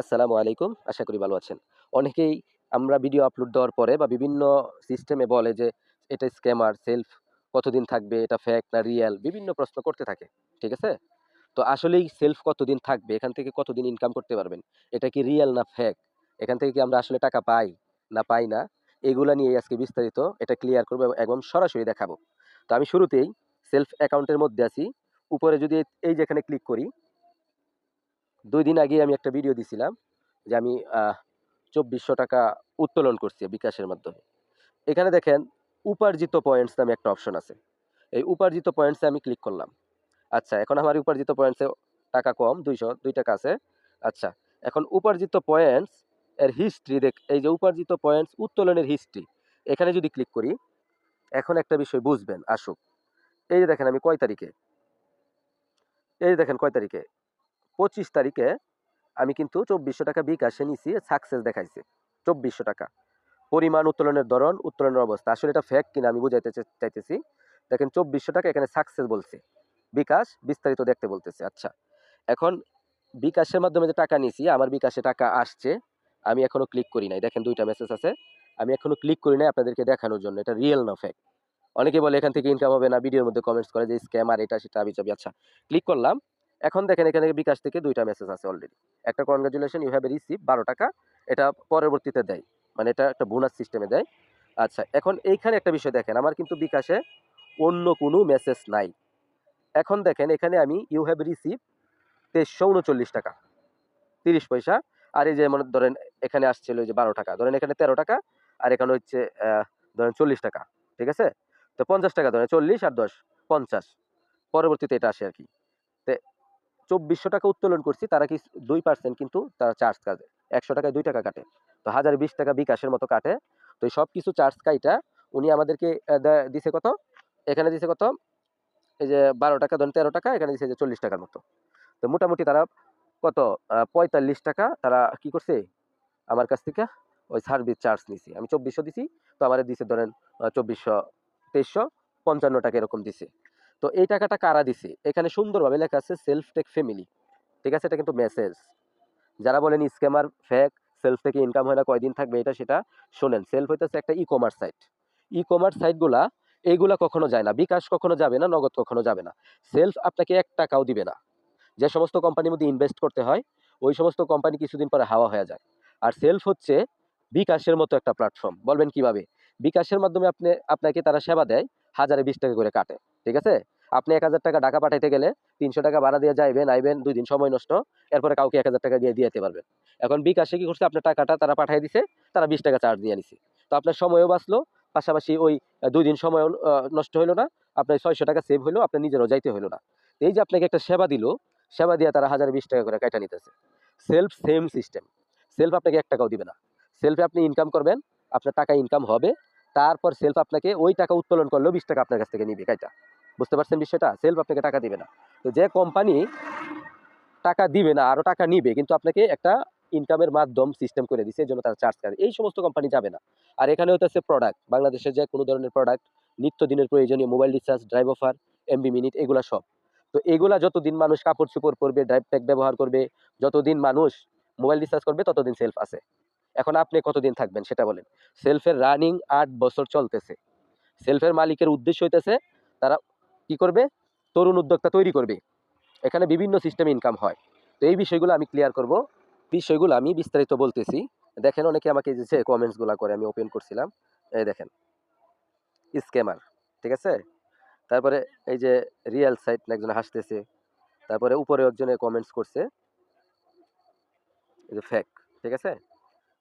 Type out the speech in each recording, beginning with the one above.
আসসালামু আলাইকুম, আশা করি ভালো আছেন। অনেকেই আমরা ভিডিও আপলোড দেওয়ার পরে বা বিভিন্ন সিস্টেমে বলে যে, এটা স্ক্যামার সেলফ কতদিন থাকবে, এটা ফেক না রিয়েল বিভিন্ন প্রশ্ন করতে থাকে, ঠিক আছে? তো আসলেই সেলফ কতদিন থাকবে, এখান থেকে কতদিন ইনকাম করতে পারবেন? এটা কি রিয়েল না ফেক এখান থেকে কি আমরা আসলে টাকা পাই না পাই না? এগুলা নিয়ে আজকে বিস্তারিত, এটা ক্লিয়ার করব এবং সরাসরি দেখাবো। তো আমি শুরুতেই সেলফ অ্যাকাউন্টের মধ্যে আছি। উপরে যদি এই যেখানে ক্লিক করি দুই দিন আগে আমি একটা ভিডিও দিছিলাম যে আমি চব্বিশশো টাকা উত্তোলন করছি বিকাশের মাধ্যমে। এখানে দেখেন উপার্জিত পয়েন্টস নামে একটা অপশন আছে। এই উপার্জিত পয়েন্টসে আমি ক্লিক করলাম। আচ্ছা এখন আমার উপার্জিত পয়েন্টসে টাকা কম, দুইশো, দুই টাকা আছে। আচ্ছা এখন উপার্জিত পয়েন্টস এর হিস্ট্রি দেখ, এই যে উপার্জিত পয়েন্টস উত্তোলনের হিস্ট্রি এখানে যদি ক্লিক করি, এখন একটা বিষয় বুঝবেন, আসুক। এই যে দেখেন আমি কয় তারিখে? এই যে দেখেন কয় তারিখে? পঁচিশ তারিখে আমি কিন্তু চব্বিশশো টাকা বিকাশে নিছি সাকসেস দেখাইছে। চব্বিশশো টাকা। পরিমাণ উত্তোলনের ধরন, উত্তোলনের অবস্থা। আসলে এটা ফ্যাক কিনা আমি বুঝাইতে চাইতেছি। দেখেন চব্বিশশো টাকা এখানে সাকসেস বলছে। বিকাশ বিস্তারিত দেখতে বলতেছে। আচ্ছা এখন বিকাশের মাধ্যমে যে টাকা নিছি, আমার বিকাশে টাকা আসছে, আমি এখনও ক্লিক করি নাই। দেখেন দুইটা মেসেজ আছে। আমি এখনও ক্লিক করি নাই আপনাদেরকে দেখানোর জন্য। এটা রিয়েল না ফ্যাক অনেকে বলে এখান থেকে ইনকাম হবে না, ভিডিওর মধ্যে কমেন্টস করে যে স্ক্যাম আর এটা সেটা, আমি চাবি। আচ্ছা ক্লিক করলাম। এখন দেখেন এখানে বিকাশ থেকে দুইটা মেসেজ আছে অলরেডি একটা কনগ্রাচুলেশন ইউ হ্যাভ রিসিভ বারো টাকা, এটা পরবর্তীতে দেয়। মানে এটা একটা বোনাস সিস্টেমে দেয়। আচ্ছা এখন এইখানে একটা বিষয় দেখেন, আমার কিন্তু বিকাশে অন্য কোনো মেসেজ নাই। এখন দেখেন এখানে আমি ইউ হ্যাভ রিসিভ তেইশশো উনচল্লিশ টাকা, তিরিশ পয়সা, আর এই যে মনে ধরেন এখানে আসছিল ওই যে বারো টাকা, ধরেন এখানে তেরো টাকা, আর এখানে হচ্ছে ধরেন চল্লিশ টাকা, ঠিক আছে? তো পঞ্চাশ টাকা ধরেন চল্লিশ আর দশ, পঞ্চাশ, পরবর্তীতে এটা আসে আর কি। চব্বিশশো টাকা উত্তোলন করছি, তারা কি দুই পার্সেন্ট কিন্তু তারা চার্জ কাটে। একশো টাকায় দুই টাকা কাটে। তো হাজার বিশ টাকা বিকাশের মতো কাটে। তো এই সব কিছু চার্জ কাইটা উনি আমাদেরকে দিছে কত? এখানে দিছে কত? এই যে বারো টাকা, ধরেন তেরো টাকা, এখানে দিছে যে চল্লিশ টাকার মতো। তো মোটামুটি তারা কত? পঁয়তাল্লিশ টাকা তারা কি করছে? আমার কাছ থেকে ওই সার্ভিস চার্জ নিছি। আমি চব্বিশশো দিছি, তো আমার দিছে ধরেন চব্বিশশো, তেইশশো, পঞ্চান্ন টাকা এরকম দিছে। তো এই টাকাটা কারা দিছে? এখানে সুন্দরভাবে লেখা আছে সেলফ টেক ফ্যামিলি ঠিক আছে? এটা কিন্তু মেসেজ যারা বলেন স্ক্যামার ফ্যাক সেলফ থেকে ইনকাম হয় না, কয়দিন থাকবে এটা সেটা শোনেন। সেলফ হইতেছে একটা e commerce site e commerce সাইটগুলা এইগুলা কখনো যায় না। বিকাশ কখনো যাবে না, নগদ কখনো যাবে না। সেলফ আপনাকে এক টাকাও দিবে না। যে সমস্ত কোম্পানির মধ্যে ইনভেস্ট করতে হয়, ওই সমস্ত কোম্পানি কিছুদিন পরে হাওয়া হয়ে যায়। আর সেলফ হচ্ছে বিকাশের মতো একটা প্ল্যাটফর্ম বলবেন কীভাবে? বিকাশের মাধ্যমে আপনি, আপনাকে তারা সেবা দেয়, হাজারে বিশ টাকা করে কাটে। ঠিক আছে? আপনি এক হাজার টাকা টাকা পাঠাইতে গেলে তিনশো টাকা ভাড়া দিয়ে যাইবেন, আইবেন, দুই দিন সময় নষ্ট। এরপরে কাউকে এক হাজার টাকা দিয়ে যেতে পারবেন। এখন বিকাশে কি করছে? আপনার টাকাটা তারা পাঠিয়ে দিছে, তারা বিশ টাকা চার্জ দিয়ে নিছে। তো আপনার সময়ও বাঁচলো, পাশাপাশি ওই দুই দিন সময় নষ্ট হলো না, আপনার ছয়শো টাকা সেভ হলো আপনার নিজেরও যাইতে হলো না। এই যে আপনাকে একটা সেবা দিল, সেবা দিয়ে তারা হাজার বিশ টাকা করে কাটা নিতেছে। সেলফ সেম সিস্টেম সেলফ আপনাকে এক টাকাও দিবে না। সেলফে আপনি ইনকাম করবেন, আপনার টাকা ইনকাম হবে তারপর সেলফ আপনাকে ওই টাকা উত্তোলন করলেও বিশ টাকা আপনার কাছ থেকে নিবে কাইটা বুঝতে পারছেন বিষয়টা? সেলফ আপনাকে টাকা দিবে না। তো যে কোম্পানি টাকা দিবে না আরও টাকা নিবে, কিন্তু আপনাকে একটা ইনকামের মাধ্যম সিস্টেম করে দিছে এই জন্য তারা চার্জ করে। এই সমস্ত কোম্পানি যাবে না। আর এখানে হচ্ছে প্রোডাক্ট বাংলাদেশের যে কোনো ধরনের প্রোডাক্ট নিত্যদিনের প্রয়োজনীয় mobile recharge drive offer MB minute এগুলা সব। তো এগুলা যতদিন মানুষ কাপড় চোপড় পরবে ড্রাইভ প্যাক ব্যবহার করবে, যতদিন মানুষ মোবাইল রিচার্জ করবে, ততদিন সেলফ আছে। এখন আপনি কতদিন থাকবেন সেটা বলেন। সেলফের রানিং আট বছর চলতেছে। সেলফের মালিকের উদ্দেশ্য হইতেছে তারা কি করবে? তরুণ উদ্যোক্তা তৈরি করবে। এখানে বিভিন্ন সিস্টেম ইনকাম হয়। তো এই বিষয়গুলো আমি ক্লিয়ার করব। বিষয়গুলো আমি বিস্তারিত বলতেছি। দেখেন অনেকে আমাকে যে কমেন্টসগুলো করে, আমি ওপেন করছিলাম। এই দেখেন। স্ক্যামার ঠিক আছে? তারপরে এই যে রিয়েল সাইট একজন হাসতেছে। তারপরে উপরে একজনে কমেন্টস করছে। এই যে ফেক ঠিক আছে?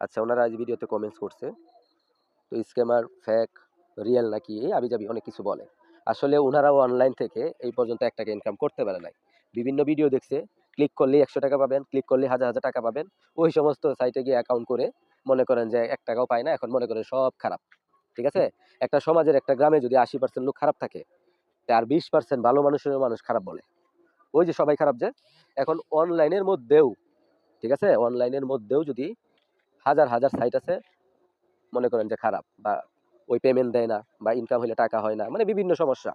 আচ্ছা ওনারা আজ ভিডিওতে কমেন্টস করছে। তো স্ক্যামার ফ্যাক রিয়েল নাকি, এই আবিজাবি অনেক কিছু বলে। আসলে ওনারাও অনলাইন থেকে এই পর্যন্ত এক টাকা ইনকাম করতে পারে নাই। বিভিন্ন ভিডিও দেখছে ক্লিক করলে একশো টাকা পাবেন ক্লিক করলে হাজার হাজার টাকা পাবেন। ওই সমস্ত সাইটে গিয়ে অ্যাকাউন্ট করে মনে করেন যে এক টাকাও পায় না, এখন মনে করেন সব খারাপ। ঠিক আছে? একটা সমাজের, একটা গ্রামে যদি আশি পার্সেন্ট লোক খারাপ থাকে আর বিশ পার্সেন্ট ভালো মানুষের মানুষ খারাপ বলে। ওই যে সবাই খারাপ যে, এখন অনলাইনের মধ্যেও, ঠিক আছে? অনলাইনের মধ্যেও যদি হাজার হাজার সাইট আছে, মনে করেন যে খারাপ বা ওই পেমেন্ট দেয় না বা ইনকাম হলে টাকা হয় না মানে বিভিন্ন সমস্যা।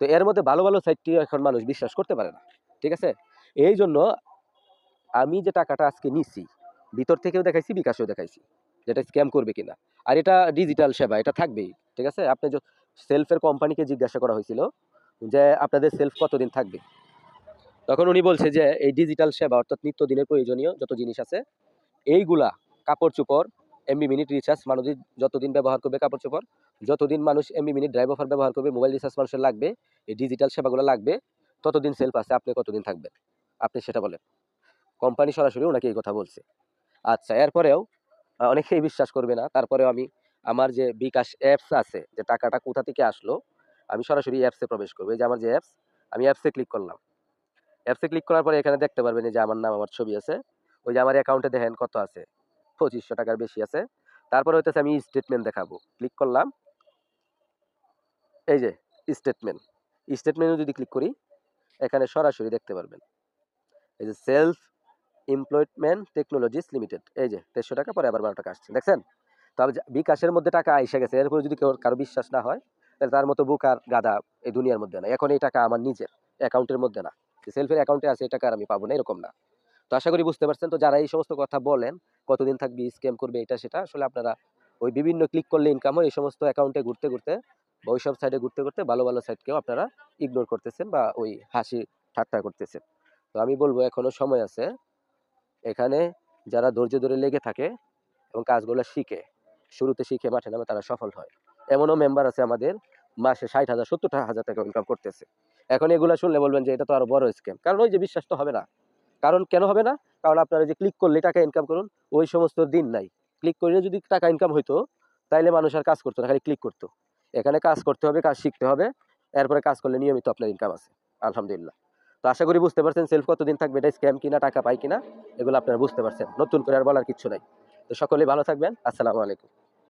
তো এর মধ্যে ভালো ভালো সাইটটি এখন মানুষ বিশ্বাস করতে পারে না, ঠিক আছে? এই জন্য আমি যে টাকাটা আজকে নিছি, ভিতর থেকেও দেখাইছি, বিকাশেও দেখাইছি, যেটা স্ক্যাম করবে কিনা। আর এটা ডিজিটাল সেবা, এটা থাকবেই, ঠিক আছে? আপনি সেলফের কোম্পানিকে জিজ্ঞাসা করা হয়েছিল যে আপনাদের সেলফ কতদিন থাকবে? তখন উনি বলছে যে, এই ডিজিটাল সেবা অর্থাৎ নিত্যদিনের প্রয়োজনীয় যত জিনিস আছে, এইগুলা কাপড় চোপড় এমবি মিনিট রিচার্জ মানুষ যতদিন ব্যবহার করবে কাপড় চোপড়, যতদিন মানুষ এমবি মিনিট ড্রাইভ অফার ব্যবহার করবে মোবাইল রিচার্জ মানুষের লাগবে, এই ডিজিটাল সেবাগুলো লাগবে, ততদিন সেলফ আছে, আপনি কতদিন থাকবেন? আপনি সেটা বলেন। কোম্পানি সরাসরি ওনাকে এই কথা বলছে। আচ্ছা এরপরেও অনেকেই বিশ্বাস করবে না, তারপরেও আমি আমার যে বিকাশ অ্যাপস আছে, যে টাকাটা কোথা থেকে আসলো, আমি সরাসরি অ্যাপসে প্রবেশ করব। এই যে আমার যে অ্যাপস আমি অ্যাপসে ক্লিক করলাম। অ্যাপসে ক্লিক করার পরে এখানে দেখতে পারবেন যে আমার নাম, আমার ছবি আছে। ওই যে আমার অ্যাকাউন্টে দেখেন কত আছে। পঁচিশশো টাকার বেশি আছে। তারপরে হইতেছে আমি স্টেটমেন্ট দেখাবো। ক্লিক করলাম। এই যে স্টেটমেন্ট স্টেটমেন্টে যদি ক্লিক করি, এখানে সরাসরি দেখতে পারবেন। এই যে সেলফ এমপ্লয়মেন্ট টেকনোলজিস লিমিটেড এই যে, দেড়শো টাকা, পরে আবার বারো টাকা আসছে। দেখছেন? তবে বিকাশের মধ্যে টাকা এসে গেছে। এরপরে যদি কেউ কারও বিশ্বাস না হয়, তাহলে তার মতো বুক আর গাদা এই দুনিয়ার মধ্যে না এখন এই টাকা আমার নিজের। অ্যাকাউন্টের মধ্যে না। সেলফের অ্যাকাউন্টে আছে, এই টাকা আর আমি পাবো না, এরকম না। তো আশা করি বুঝতে পারছেন। তো যারা এই সমস্ত কথা বলেন, কতদিন থাকবি, স্ক্যাম করবে, এটা, সেটা, আসলে আপনারা ওই বিভিন্ন ক্লিক করলে ইনকাম হয়, এই সমস্ত অ্যাকাউন্টে ঘুরতে ঘুরতে, বা ওই সব সাইডে ঘুরতে ঘুরতে ভালো ভালো সাইটকেও আপনারা ইগনোর করতেছেন বা ওই হাসি ঠাট্টা করতেছেন। তো আমি বলব এখনও সময় আছে। এখানে যারা ধৈর্য ধরে লেগে থাকে এবং কাজগুলো শিখে, শুরুতে শিখে মাঠে নামে তারা সফল হয়। এমনও মেম্বার আছে আমাদের, মাসে ষাট হাজার, সত্তর হাজার টাকা ইনকাম করতেছে। এখন এগুলো শুনলে বলবেন যে এটা তো আরও বড় স্ক্যাম কারণ ওই যে বিশ্বাস তো হবে না। কারণ কেন হবে না? কারণ আপনারা যে ক্লিক করলে টাকা ইনকাম করুন, ওই সমস্ত দিন নাই। ক্লিক করলে যদি টাকা ইনকাম হইতো, তাইলে মানুষ আর কাজ করতো না, খালি ক্লিক করতো। এখানে কাজ করতে হবে, কাজ শিখতে হবে, এরপরে কাজ করলে নিয়মিত আপনার ইনকাম আছে, আলহামদুলিল্লাহ। তো আশা করি বুঝতে পারছেন সেলফ কতদিন থাকবে, এটা স্ক্যাম কিনা, টাকা পাই কিনা, এগুলো আপনারা বুঝতে পারছেন। নতুন করে আর বলার কিছু নাই। তো সকলে ভালো থাকবেন, আসসালামু আলাইকুম।